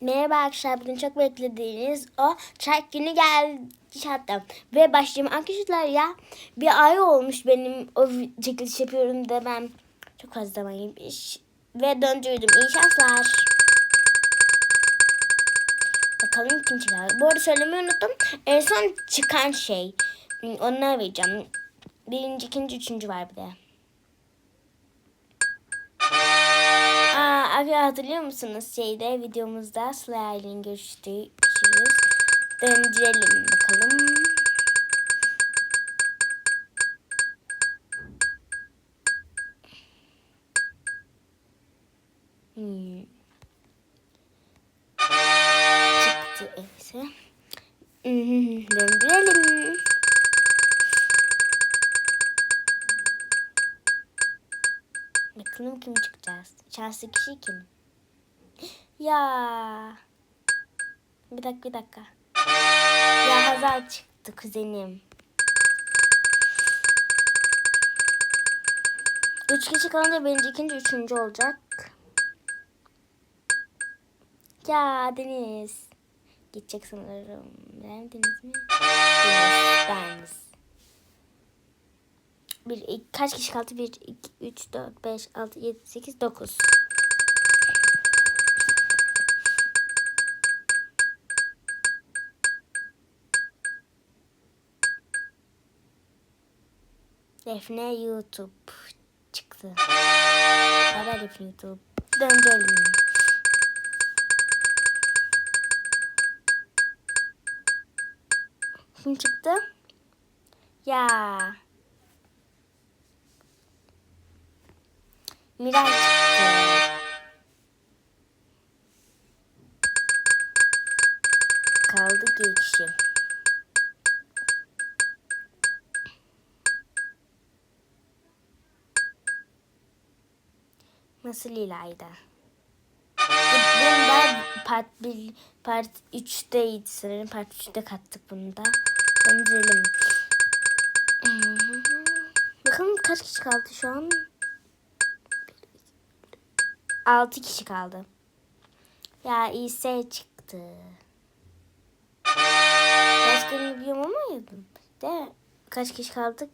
Merhaba arkadaşlar. Bugün çok beklediğiniz o çay günü geldi hatta. Ve başlayayım. Arkadaşlar ya bir ay olmuş benim o çekiliş yapıyorum ben çok fazla zaman yemiş. Ve döndürdüm. İyi şanslar. Bakalım kim çıkar. Bu arada söylemeyi unuttum. En son çıkan şey. Onları vereceğim. Birinci, ikinci, üçüncü var bir de. Abi hatırlıyor musunuz şeyde videomuzda Sıla Aylin görüştüğümüz döndürelim bakalım. Hmm. Çıktı evse. Bakalım kim çıkacağız. Şanslı kişi kim? Ya. Bir dakika bir dakika. Ya Hazal çıktı kuzenim. Üç kişi kalınca birinci, ikinci, üçüncü olacak. Ya Deniz. Gidecek sanırım. Ben Deniz mi? Deniz. Deniz. Bir, iki, kaç kişi kaldı? 1, 2, 3, 4, 5, 6, 7, 8, 9. Defne YouTube çıktı. Haber Defne YouTube. Döndürelim. Kim çıktı? Ya. Miray çıktı. Kaldı iki kişi. Nasıl İlayda? Bunda part 1, part 3'teydi sanırım. Part 3'te kattık bunu da. Döndürelim. Bakalım kaç kişi kaldı şu an? 6 kişi kaldı. Ya İse çıktı. Başkanı biliyorum ama yedim. De kaç kişi kaldık?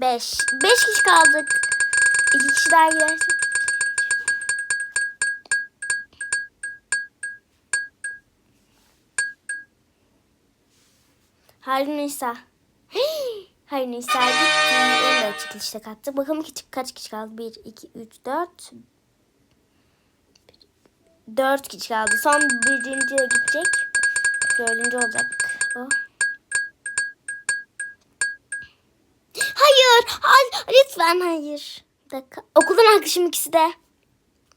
5. 5 kişi kaldık. 2 kişi daha giderse. Harun İsa. Harun İsa gitti. Onu da çekilişte kattı. Bakalım ki kaç kişi kaldı? 1, 2, 3, 4. 4 kişi kaldı. Son birinciye gidecek. Dördüncü olacak o. Hayır. Hayır. Lütfen hayır. Bir dakika. Okuldan arkadaşım ikisi de.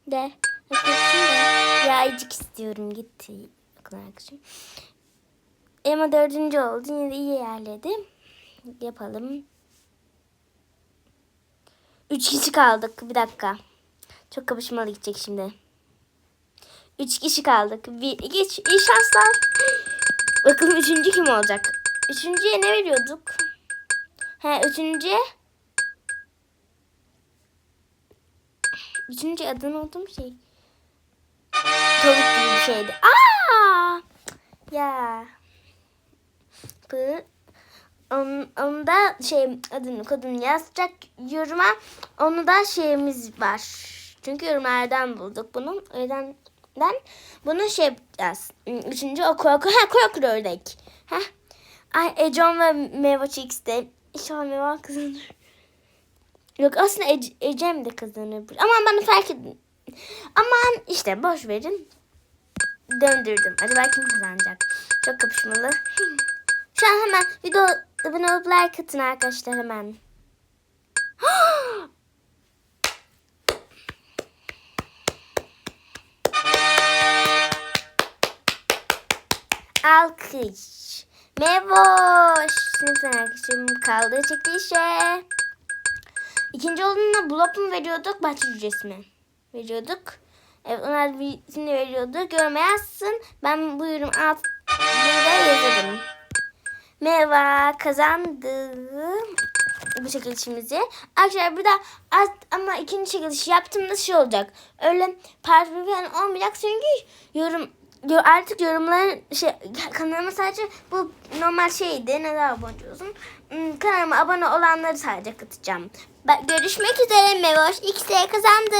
De. Arkadaşım da. Ya ayıcık istiyorum. Gitti. Okuldan arkadaşım. Ama dördüncü oldu. Yine de iyi yerledi. Yapalım. Üç kişi kaldık. Bir dakika. Çok kapışmalı gidecek şimdi. Üç kişi kaldık. Bir, iki, üç. İyi şanslar. Bakalım üçüncü kim olacak? Üçüncüye ne veriyorduk? He üçüncüye. Üçüncü adını unuttum şey. Tavuk gibi bir şeydi. Aa! Ya. Bu onun, onu da şey adını kodunu yazacak yoruma. Onu da şeyimiz var. Çünkü yorumlardan bulduk bunu. O yüzden ben bunu şey yapacağız. Üçüncü o korku. Ha korku ördek. Ha. Ay Econ ve Meva Cheeks'te. İnşallah Meva kazanır. Yok aslında Ece, Ecem de kazanır. Ama bana fark edin. Aman işte boş verin. Döndürdüm. Acaba kim kazanacak? Çok kapışmalı. Şu an hemen video abone olup like atın arkadaşlar hemen. Alkış. Mevoş. Sınıf arkadaşım kaldı çekilişe. İkinci olduğunda blok mu veriyorduk, bahçe cücesi mi? Veriyorduk. Evet onlar birisini veriyordu. Görme. Ben bu yorum altında yazarım. Merhaba kazandım. bu çekilişimizi. Arkadaşlar bir de az, ama ikinci çekiliş yaptığımda şey olacak. Öyle parfüm falan olmayacak çünkü yorum yo- artık yorumların şey kanalıma sadece bu normal şeydi neden abone olsun. Hmm, Kanalıma abone olanları sadece katacağım. Görüşmek üzere Mevoş X'e kazandı.